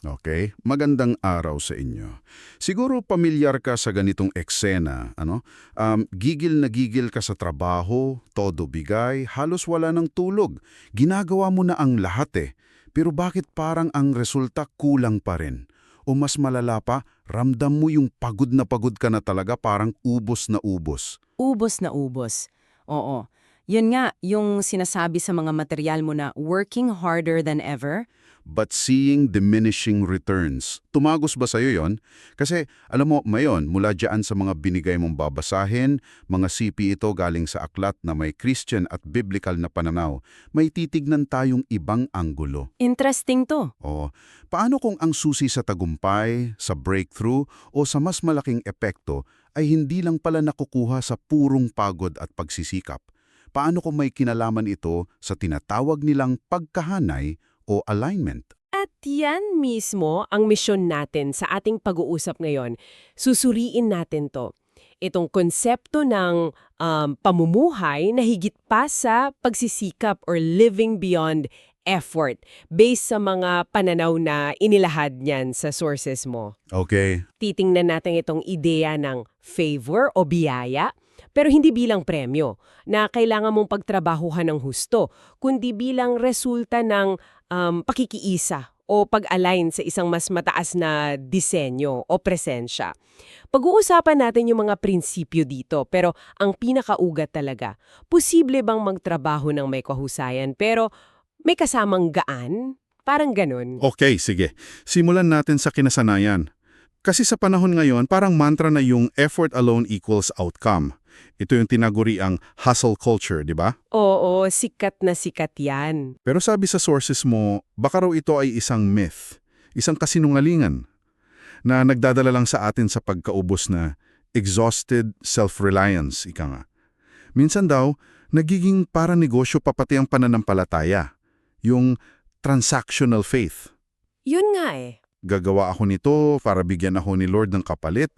Okay, magandang araw sa inyo. Siguro pamilyar ka sa ganitong eksena, ano? Um, gigil na gigil ka sa trabaho, todo bigay, halos wala ng tulog. Ginagawa mo na ang lahat eh. Pero bakit parang ang resulta kulang pa rin? O mas malala pa, ramdam mo yung pagod na pagod ka na talaga parang ubos na ubos. Ubos na ubos. Oo. Yun nga, yung sinasabi sa mga material mo na working harder than ever. But seeing diminishing returns. Tumagos ba sa'yo yon? Kasi alam mo, mayon, mula dyan sa mga binigay mong babasahin, mga CP ito galing sa aklat na may Christian at biblical na pananaw, may titignan tayong ibang anggulo. Interesting to. O, paano kung ang susi sa tagumpay, sa breakthrough, o sa mas malaking epekto ay hindi lang pala nakukuha sa purong pagod at pagsisikap? Paano kung may kinalaman ito sa tinatawag nilang pagkahanay o alignment? At yan mismo ang misyon natin sa ating pag-uusap ngayon. Susuriin natin to. Itong konsepto ng um, pamumuhay na higit pa sa pagsisikap or living beyond effort based sa mga pananaw na inilahad niyan sa sources mo. Okay. Titingnan natin itong ideya ng favor o biyaya, pero hindi bilang premyo na kailangan mong pagtrabahuhan ng husto, kundi bilang resulta ng um, pakikiisa o pag-align sa isang mas mataas na disenyo o presensya. Pag-uusapan natin yung mga prinsipyo dito, pero ang pinakaugat talaga, posible bang magtrabaho ng may kahusayan pero may kasamang gaan? Parang ganun. Okay, sige. Simulan natin sa kinasanayan. Kasi sa panahon ngayon, parang mantra na yung effort alone equals outcome. Ito yung tinaguri ang hustle culture, di ba? Oo, sikat na sikat yan. Pero sabi sa sources mo, baka raw ito ay isang myth, isang kasinungalingan, na nagdadala lang sa atin sa pagkaubos na exhausted self-reliance, ika nga. Minsan daw, nagiging para negosyo pa pati ang pananampalataya, yung transactional faith. Yun nga eh. Gagawa ako nito para bigyan ako ni Lord ng kapalit.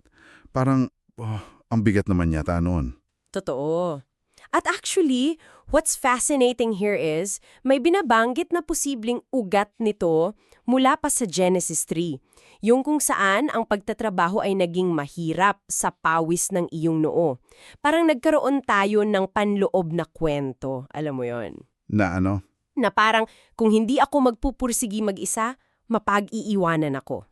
Parang, oh, ang bigat naman yata noon. Totoo. At actually, what's fascinating here is, may binabanggit na posibleng ugat nito mula pa sa Genesis 3. Yung kung saan ang pagtatrabaho ay naging mahirap sa pawis ng iyong noo. Parang nagkaroon tayo ng panloob na kwento. Alam mo yon Na ano? Na parang kung hindi ako magpupursigi mag-isa, mapag-iiwanan ako.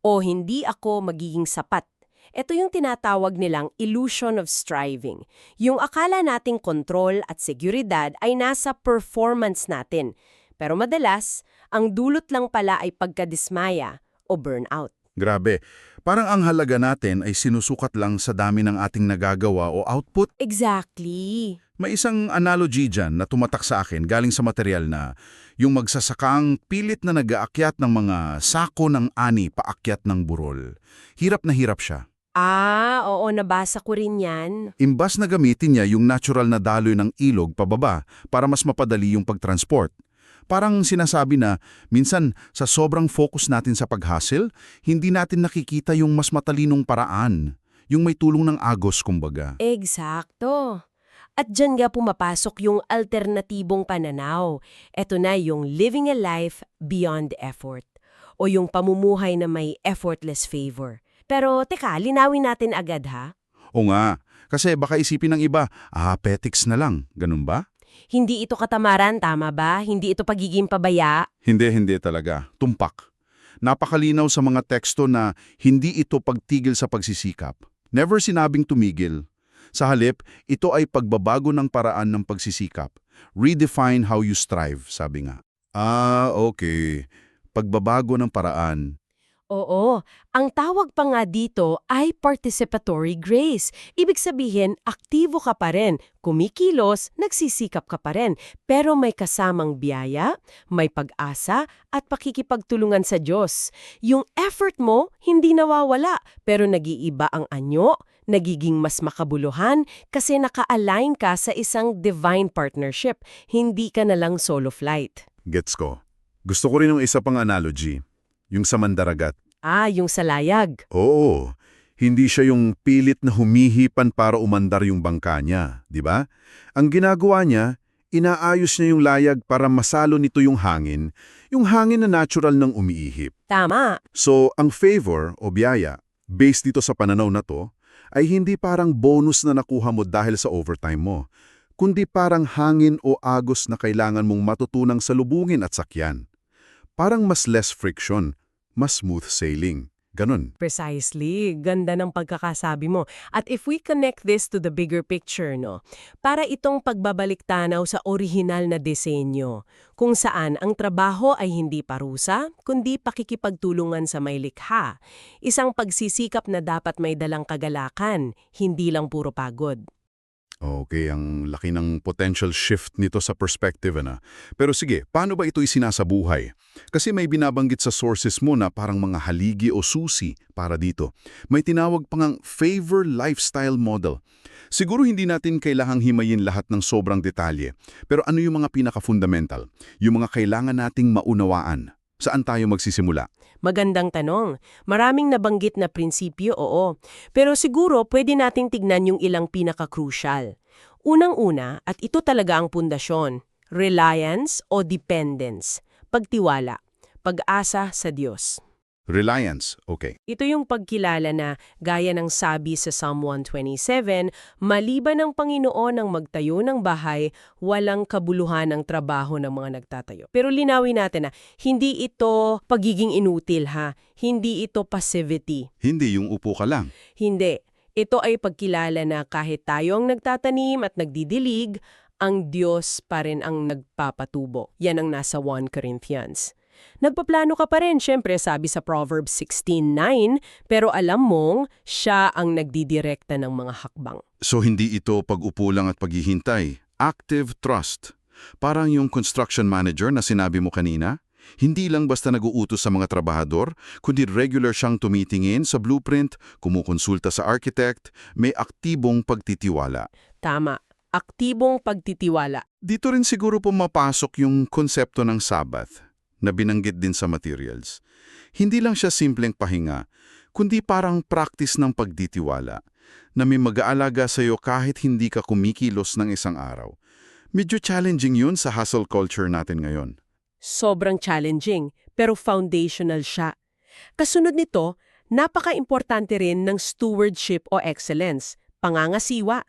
O hindi ako magiging sapat. Ito yung tinatawag nilang illusion of striving. Yung akala nating kontrol at seguridad ay nasa performance natin. Pero madalas, ang dulot lang pala ay pagkadismaya o burnout. Grabe. Parang ang halaga natin ay sinusukat lang sa dami ng ating nagagawa o output. Exactly. May isang analogy dyan na tumatak sa akin galing sa material na yung magsasakang pilit na nag-aakyat ng mga sako ng ani paakyat ng burol. Hirap na hirap siya. Ah, oo, nabasa ko rin yan. Imbas na gamitin niya yung natural na daloy ng ilog pababa para mas mapadali yung pagtransport. Parang sinasabi na, minsan sa sobrang focus natin sa pag-hustle, hindi natin nakikita yung mas matalinong paraan. Yung may tulong ng agos, kumbaga. Eksakto. At dyan nga pumapasok yung alternatibong pananaw. Ito na yung living a life beyond effort. O yung pamumuhay na may effortless favor. Pero teka, linawin natin agad ha. O nga, kasi baka isipin ng iba, ah, petics na lang, ganun ba? Hindi ito katamaran, tama ba? Hindi ito pagiging pabaya? Hindi, hindi talaga. Tumpak. Napakalinaw sa mga teksto na hindi ito pagtigil sa pagsisikap. Never sinabing tumigil. Sa halip, ito ay pagbabago ng paraan ng pagsisikap. Redefine how you strive, sabi nga. Ah, okay. Pagbabago ng paraan. Oo, ang tawag pa nga dito ay participatory grace. Ibig sabihin, aktibo ka pa rin, kumikilos, nagsisikap ka pa rin, pero may kasamang biyaya, may pag-asa, at pakikipagtulungan sa Diyos. Yung effort mo, hindi nawawala, pero nag-iiba ang anyo, nagiging mas makabuluhan kasi naka-align ka sa isang divine partnership, hindi ka na lang solo flight. Gets ko. Gusto ko rin ng isa pang analogy. Yung sa mandaragat. Ah, yung salayag. Oo, hindi siya yung pilit na humihipan para umandar yung bangka niya, di ba? Ang ginagawa niya, Inaayos niya yung layag para masalo nito yung hangin, yung hangin na natural ng umiihip. Tama. So, ang favor o biyaya, based dito sa pananaw na to, ay hindi parang bonus na nakuha mo dahil sa overtime mo, kundi parang hangin o agos na kailangan mong matutunang salubungin at sakyan. Parang mas less friction, mas smooth sailing. Ganun. Precisely. Ganda ng pagkakasabi mo. At if we connect this to the bigger picture, no, para itong pagbabalik tanaw sa orihinal na disenyo, kung saan ang trabaho ay hindi parusa, kundi pakikipagtulungan sa may likha. Isang pagsisikap na dapat may dalang kagalakan, hindi lang puro pagod. Okay, ang laki ng potential shift nito sa perspective na. Pero sige, paano ba ito isinasabuhay? Kasi may binabanggit sa sources mo na parang mga haligi o susi para dito. May tinawag pang favor lifestyle model. Siguro hindi natin kailangang himayin lahat ng sobrang detalye. Pero ano yung mga pinaka-fundamental? Yung mga kailangan nating maunawaan? Saan tayo magsisimula? Magandang tanong. Maraming nabanggit na prinsipyo, oo. Pero siguro pwede nating tignan yung ilang pinaka-crucial. Unang-una, at ito talaga ang pundasyon, reliance o dependence, pagtiwala, pag-asa sa Diyos. Reliance, okay. Ito yung pagkilala na, gaya ng sabi sa Psalm 127, maliban ng Panginoon ang magtayo ng bahay, walang kabuluhan ang trabaho ng mga nagtatayo. Pero linawin natin na, hindi ito pagiging inutil ha, hindi ito passivity. Hindi yung upo ka lang. Hindi. Ito ay pagkilala na kahit tayo ang nagtatanim at nagdidilig, ang Diyos pa rin ang nagpapatubo. Yan ang nasa 1 Corinthians. Nagpaplano ka pa rin, syempre sabi sa Proverbs 16.9, pero alam mong siya ang nagdidirekta ng mga hakbang. So hindi ito pag-upo lang at paghihintay. Active trust. Parang yung construction manager na sinabi mo kanina, hindi lang basta nag-uutos sa mga trabahador, kundi regular siyang tumitingin sa blueprint, kumukonsulta sa architect, may aktibong pagtitiwala. Tama, aktibong pagtitiwala. Dito rin siguro pumapasok yung konsepto ng Sabbath na binanggit din sa materials. Hindi lang siya simpleng pahinga, kundi parang practice ng pagditiwala na may mag-aalaga sa iyo kahit hindi ka kumikilos ng isang araw. Medyo challenging yun sa hustle culture natin ngayon. Sobrang challenging, pero foundational siya. Kasunod nito, napaka-importante rin ng stewardship o excellence, pangangasiwa.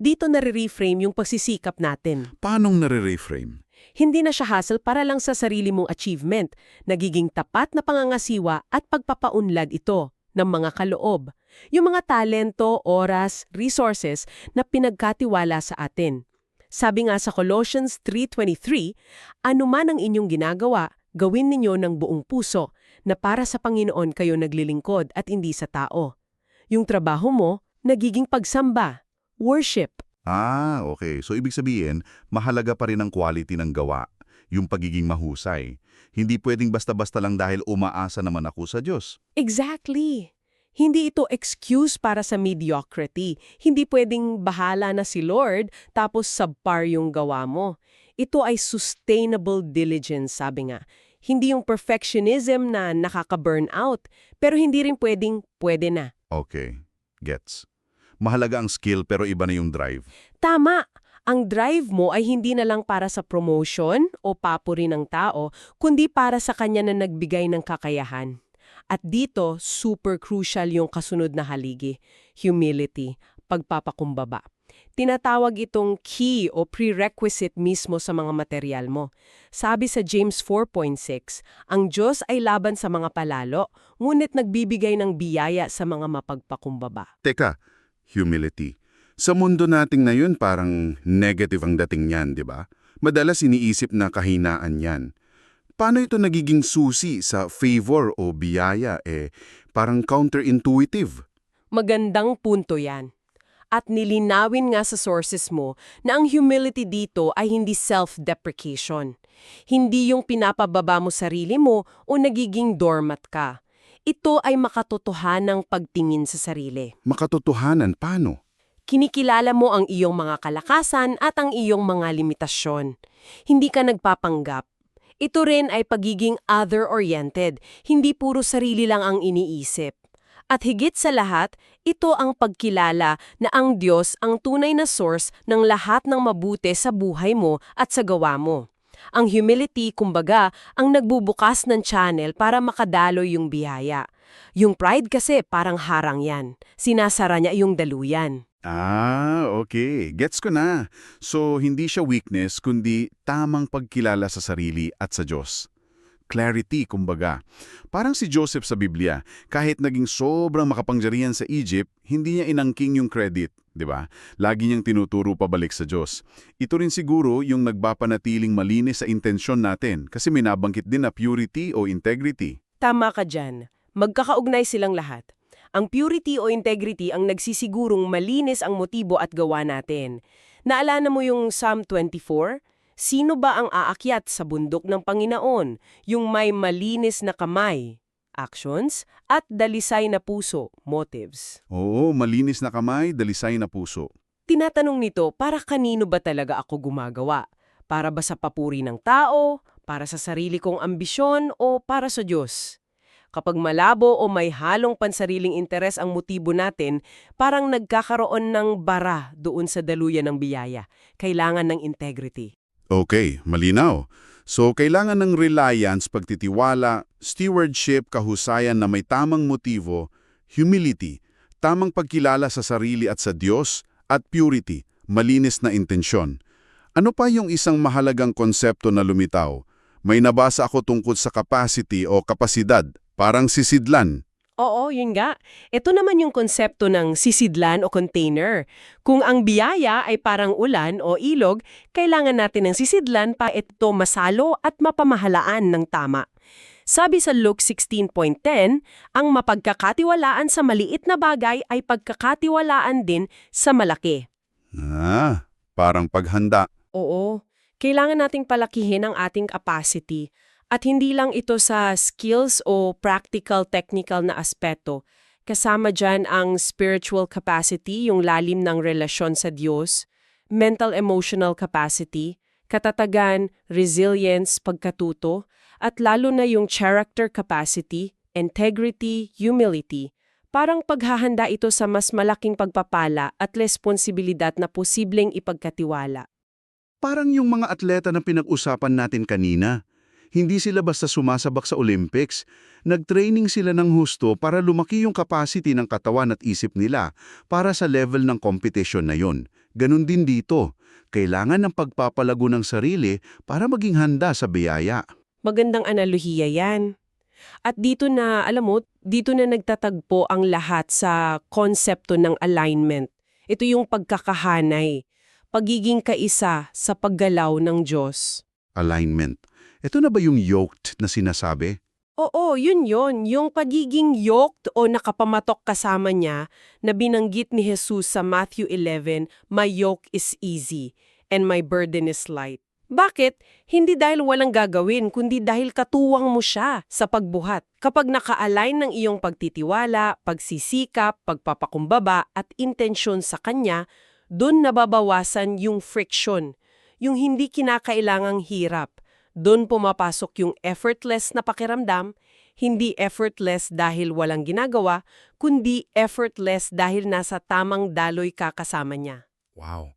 Dito nare-reframe yung pagsisikap natin. Paanong nare-reframe? Hindi na siya hassle para lang sa sarili mong achievement. Nagiging tapat na pangangasiwa at pagpapaunlad ito ng mga kaloob. Yung mga talento, oras, resources na pinagkatiwala sa atin. Sabi nga sa Colossians 3.23, anuman ang inyong ginagawa, gawin ninyo ng buong puso na para sa Panginoon kayo naglilingkod at hindi sa tao. Yung trabaho mo, nagiging pagsamba, worship. Ah, okay. So ibig sabihin, mahalaga pa rin ang quality ng gawa, yung pagiging mahusay. Hindi pwedeng basta-basta lang dahil umaasa naman ako sa Diyos. Exactly. Hindi ito excuse para sa mediocrity. Hindi pwedeng bahala na si Lord tapos subpar yung gawa mo. Ito ay sustainable diligence, sabi nga. Hindi yung perfectionism na nakaka-burn out, pero hindi rin pwedeng pwede na. Okay, gets. Mahalaga ang skill pero iba na yung drive. Tama! Ang drive mo ay hindi na lang para sa promotion o papuri ng tao, kundi para sa kanya na nagbigay ng kakayahan. At dito, super crucial yung kasunod na haligi, humility, pagpapakumbaba. Tinatawag itong key o prerequisite mismo sa mga material mo. Sabi sa James 4.6, ang Diyos ay laban sa mga palalo, ngunit nagbibigay ng biyaya sa mga mapagpakumbaba. Teka, humility. Sa mundo nating ngayon parang negative ang dating niyan, di ba? Madalas iniisip na kahinaan yan. Paano ito nagiging susi sa favor o biyaya eh parang counterintuitive? Magandang punto yan. At nilinawin nga sa sources mo na ang humility dito ay hindi self-deprecation. Hindi yung pinapababa mo sarili mo o nagiging doormat ka. Ito ay makatotohanang pagtingin sa sarili. Makatotohanan, paano? Kinikilala mo ang iyong mga kalakasan at ang iyong mga limitasyon. Hindi ka nagpapanggap. Ito rin ay pagiging other-oriented, hindi puro sarili lang ang iniisip. At higit sa lahat, ito ang pagkilala na ang Diyos ang tunay na source ng lahat ng mabuti sa buhay mo at sa gawa mo. Ang humility, kumbaga, ang nagbubukas ng channel para makadaloy yung biyaya. Yung pride kasi parang harang yan. Sinasara niya yung daluyan. Ah, okay. Gets ko na. So, hindi siya weakness, kundi tamang pagkilala sa sarili at sa Diyos. Clarity, kumbaga. Parang si Joseph sa Biblia, kahit naging sobrang makapangyarihan sa Egypt, hindi niya inangking yung credit, di ba? Lagi niyang tinuturo pabalik sa Diyos. Ito rin siguro yung nagpapanatiling malinis sa intensyon natin, kasi minabangkit din na purity o integrity. Tama ka dyan. Magkakaugnay silang lahat. Ang purity o integrity ang nagsisigurong malinis ang motibo at gawa natin. Naalala mo yung Psalm 24? Sino ba ang aakyat sa bundok ng Panginoon? Yung may malinis na kamay, actions, at dalisay na puso, motives. Oo, malinis na kamay, dalisay na puso. Tinatanong nito, para kanino ba talaga ako gumagawa? Para ba sa papuri ng tao? Para sa sarili kong ambisyon? O para sa Diyos? Kapag malabo o may halong pansariling interes ang motibo natin, parang nagkakaroon ng bara doon sa daluyan ng biyaya. Kailangan ng integrity. Okay, malinaw. So, kailangan ng reliance, pagtitiwala, stewardship, kahusayan na may tamang motibo, humility, tamang pagkilala sa sarili at sa Diyos, at purity, malinis na intensyon. Ano pa yung isang mahalagang konsepto na lumitaw? May nabasa ako tungkol sa capacity o kapasidad, parang sisidlan. Oo, yun nga. Ito naman yung konsepto ng sisidlan o container. Kung ang biyaya ay parang ulan o ilog, kailangan natin ng sisidlan pa ito masalo at mapamahalaan ng tama. Sabi sa Luke 16.10, ang mapagkakatiwalaan sa maliit na bagay ay pagkakatiwalaan din sa malaki. Ah, parang paghanda. Oo, kailangan nating palakihin ang ating capacity at hindi lang ito sa skills o practical technical na aspeto. Kasama dyan ang spiritual capacity, yung lalim ng relasyon sa Diyos, mental emotional capacity, katatagan, resilience, pagkatuto, at lalo na yung character capacity, integrity, humility. Parang paghahanda ito sa mas malaking pagpapala at responsibilidad na posibleng ipagkatiwala. Parang yung mga atleta na pinag-usapan natin kanina. Hindi sila basta sumasabak sa Olympics. Nag-training sila ng husto para lumaki yung capacity ng katawan at isip nila para sa level ng competition na yon. Ganon din dito. Kailangan ng pagpapalago ng sarili para maging handa sa biyaya. Magandang analohiya yan. At dito na, alam mo, dito na nagtatagpo ang lahat sa konsepto ng alignment. Ito yung pagkakahanay, pagiging kaisa sa paggalaw ng Diyos. Alignment. Ito na ba yung yoked na sinasabi? Oo, yun yon Yung pagiging yoked o nakapamatok kasama niya na binanggit ni Jesus sa Matthew 11, My yoke is easy and my burden is light. Bakit? Hindi dahil walang gagawin, kundi dahil katuwang mo siya sa pagbuhat. Kapag naka-align ng iyong pagtitiwala, pagsisikap, pagpapakumbaba at intensyon sa Kanya, doon nababawasan yung friction, yung hindi kinakailangang hirap. Doon pumapasok yung effortless na pakiramdam, hindi effortless dahil walang ginagawa, kundi effortless dahil nasa tamang daloy ka kasama niya. Wow.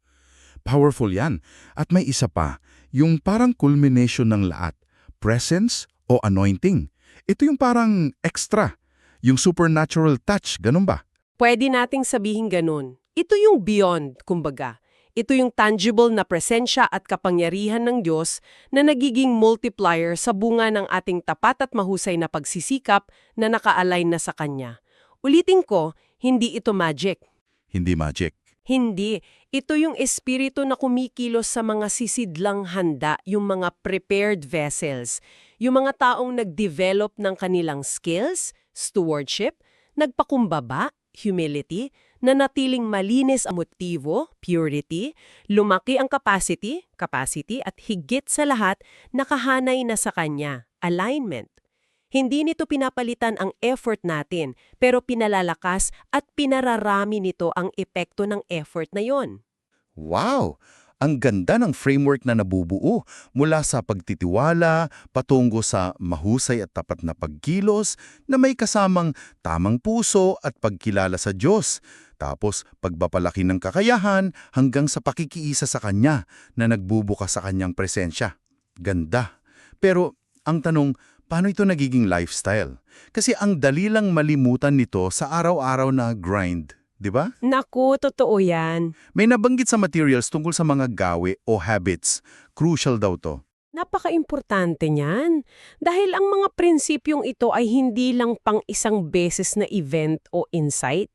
Powerful yan. At may isa pa, yung parang culmination ng lahat, presence o anointing. Ito yung parang extra, yung supernatural touch, ganun ba? Pwede nating sabihin ganun. Ito yung beyond, kumbaga. Ito yung tangible na presensya at kapangyarihan ng Diyos na nagiging multiplier sa bunga ng ating tapat at mahusay na pagsisikap na naka-align na sa Kanya. Ulitin ko, hindi ito magic. Hindi magic. Hindi. Ito yung espiritu na kumikilos sa mga sisidlang handa, yung mga prepared vessels, yung mga taong nag-develop ng kanilang skills, stewardship, nagpakumbaba, humility, nanatiling malinis ang motibo, purity, lumaki ang capacity, capacity, at higit sa lahat, nakahanay na sa kanya, alignment. Hindi nito pinapalitan ang effort natin, pero pinalalakas at pinararami nito ang epekto ng effort na yon. Wow! Ang ganda ng framework na nabubuo mula sa pagtitiwala patungo sa mahusay at tapat na pagkilos na may kasamang tamang puso at pagkilala sa Diyos. Tapos pagpapalaki ng kakayahan hanggang sa pakikiisa sa Kanya na nagbubukas sa Kanyang presensya. Ganda. Pero ang tanong, paano ito nagiging lifestyle? Kasi ang dali lang malimutan nito sa araw-araw na grind, di ba? Naku, totoo yan. May nabanggit sa materials tungkol sa mga gawe o habits. Crucial daw to. Napaka-importante niyan. Dahil ang mga prinsipyong ito ay hindi lang pang isang beses na event o insight.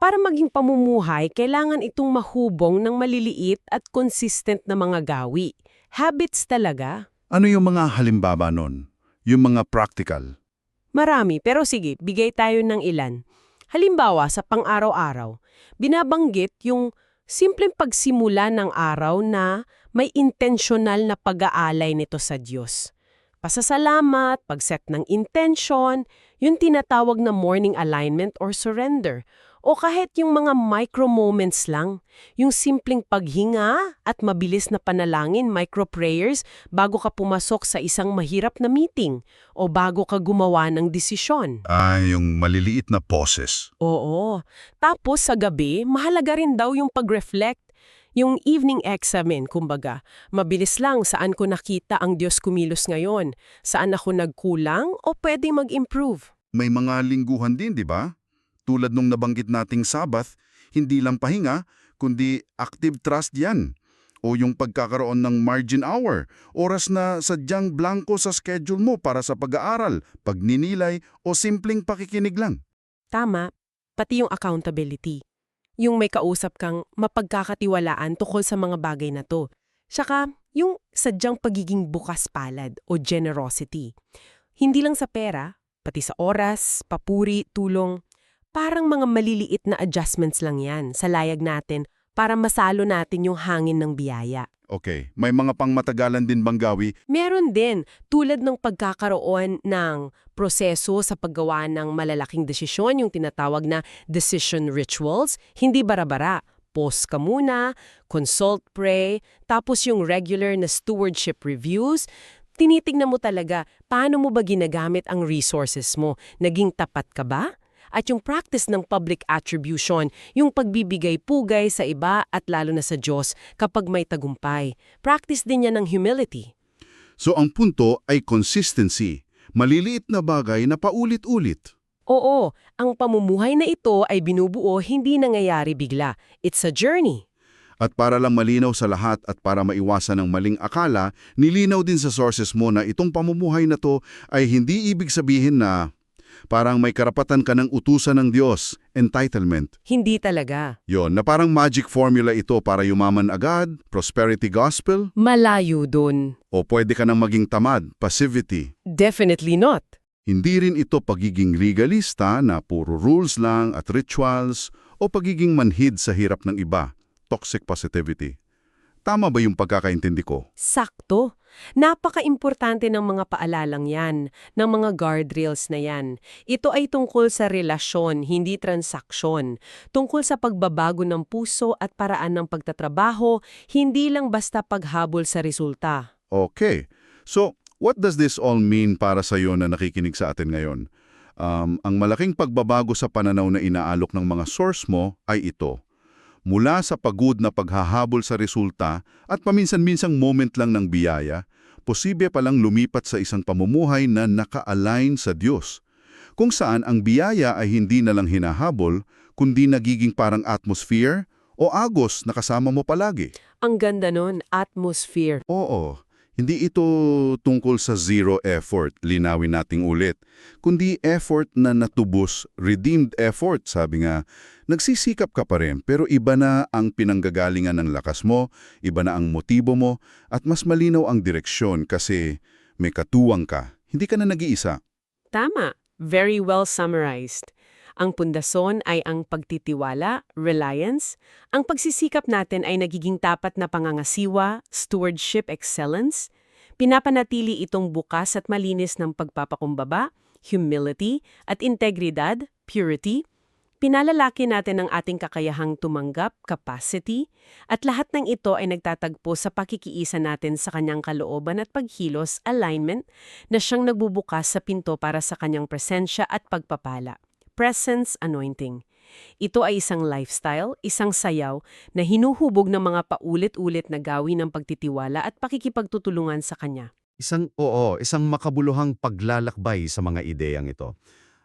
Para maging pamumuhay, kailangan itong mahubong ng maliliit at consistent na mga gawi. Habits talaga. Ano yung mga halimbawa nun? Yung mga practical? Marami, pero sige, bigay tayo ng ilan. Halimbawa, sa pang-araw-araw, binabanggit yung simpleng pagsimula ng araw na may intentional na pag-aalay nito sa Diyos. Pasasalamat, pag-set ng intention, yung tinatawag na morning alignment or surrender. O kahit yung mga micro moments lang, yung simpleng paghinga at mabilis na panalangin, micro prayers, bago ka pumasok sa isang mahirap na meeting o bago ka gumawa ng desisyon. Ah, yung maliliit na poses. Oo. Tapos sa gabi, mahalaga rin daw yung pag-reflect. Yung evening examen, kumbaga. Mabilis lang saan ko nakita ang Diyos kumilos ngayon, saan ako nagkulang o pwedeng mag-improve. May mga lingguhan din, di ba? Tulad nung nabanggit nating Sabbath, hindi lang pahinga, kundi active trust yan. O yung pagkakaroon ng margin hour, oras na sadyang blanco sa schedule mo para sa pag-aaral, pagninilay o simpleng pakikinig lang. Tama, pati yung accountability. Yung may kausap kang mapagkakatiwalaan tukol sa mga bagay na to. Tsaka, yung sadyang pagiging bukas palad o generosity. Hindi lang sa pera, pati sa oras, papuri, tulong. Parang mga maliliit na adjustments lang yan sa layag natin para masalo natin yung hangin ng biyaya. Okay, may mga pangmatagalan din bang gawi? Meron din, tulad ng pagkakaroon ng proseso sa paggawa ng malalaking desisyon, yung tinatawag na decision rituals, hindi bara-bara. Pause ka muna, consult, pray, tapos yung regular na stewardship reviews, tinitingnan mo talaga paano mo ba ginagamit ang resources mo. Naging tapat ka ba? At yung practice ng public attribution, yung pagbibigay pugay sa iba at lalo na sa Diyos kapag may tagumpay. Practice din yan ng humility. So ang punto ay consistency. Maliliit na bagay na paulit-ulit. Oo, ang pamumuhay na ito ay binubuo hindi nangyayari bigla. It's a journey. At para lang malinaw sa lahat at para maiwasan ng maling akala, nilinaw din sa sources mo na itong pamumuhay na to ay hindi ibig sabihin na parang may karapatan ka ng utusan ng Diyos, entitlement. Hindi talaga. Yon, na parang magic formula ito para yumaman agad, prosperity gospel, Malayo dun. o pwede ka nang maging tamad, passivity. Definitely not. Hindi rin ito pagiging legalista na puro rules lang at rituals o pagiging manhid sa hirap ng iba, toxic positivity. Tama ba yung pagkakaintindi ko? Sakto. Napaka-importante ng mga paalalang yan, ng mga guardrails na yan. Ito ay tungkol sa relasyon, hindi transaksyon. Tungkol sa pagbabago ng puso at paraan ng pagtatrabaho, hindi lang basta paghabol sa resulta. Okay. So, what does this all mean para sa iyo na nakikinig sa atin ngayon? Um, ang malaking pagbabago sa pananaw na inaalok ng mga source mo ay ito. Mula sa pagod na paghahabol sa resulta at paminsan-minsang moment lang ng biyaya, posible palang lumipat sa isang pamumuhay na naka-align sa Diyos, kung saan ang biyaya ay hindi na lang hinahabol, kundi nagiging parang atmosphere o agos na kasama mo palagi. Ang ganda nun, atmosphere. Oo, hindi ito tungkol sa zero effort, linawin nating ulit, kundi effort na natubos, redeemed effort, sabi nga, nagsisikap ka pa rin pero iba na ang pinanggagalingan ng lakas mo, iba na ang motibo mo, at mas malinaw ang direksyon kasi may katuwang ka, hindi ka na nag-iisa. Tama. Very well summarized. Ang pundason ay ang pagtitiwala, reliance. Ang pagsisikap natin ay nagiging tapat na pangangasiwa, stewardship excellence. Pinapanatili itong bukas at malinis ng pagpapakumbaba, humility, at integridad, purity. Pinalalaki natin ang ating kakayahang tumanggap, capacity, at lahat ng ito ay nagtatagpo sa pakikiisa natin sa kanyang kalooban at paghilos, alignment, na siyang nagbubukas sa pinto para sa kanyang presensya at pagpapala. Presence anointing. Ito ay isang lifestyle, isang sayaw na hinuhubog ng mga paulit-ulit na gawin ng pagtitiwala at pakikipagtutulungan sa kanya. Isang, oo, isang makabuluhang paglalakbay sa mga ideyang ito.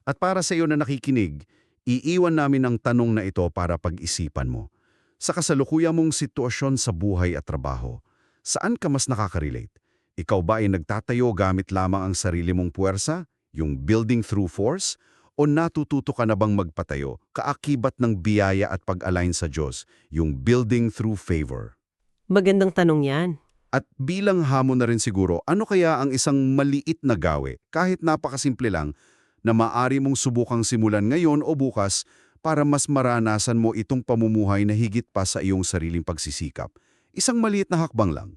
At para sa iyo na nakikinig, iiwan namin ang tanong na ito para pag-isipan mo. Sa kasalukuyan mong sitwasyon sa buhay at trabaho, saan ka mas nakaka-relate? Ikaw ba ay nagtatayo gamit lamang ang sarili mong puwersa, yung building through force, o natututo ka na bang magpatayo, kaakibat ng biyaya at pag-align sa Diyos, yung building through favor? Magandang tanong yan. At bilang hamon na rin siguro, ano kaya ang isang maliit na gawe, kahit napakasimple lang, na maari mong subukang simulan ngayon o bukas para mas maranasan mo itong pamumuhay na higit pa sa iyong sariling pagsisikap? Isang maliit na hakbang lang.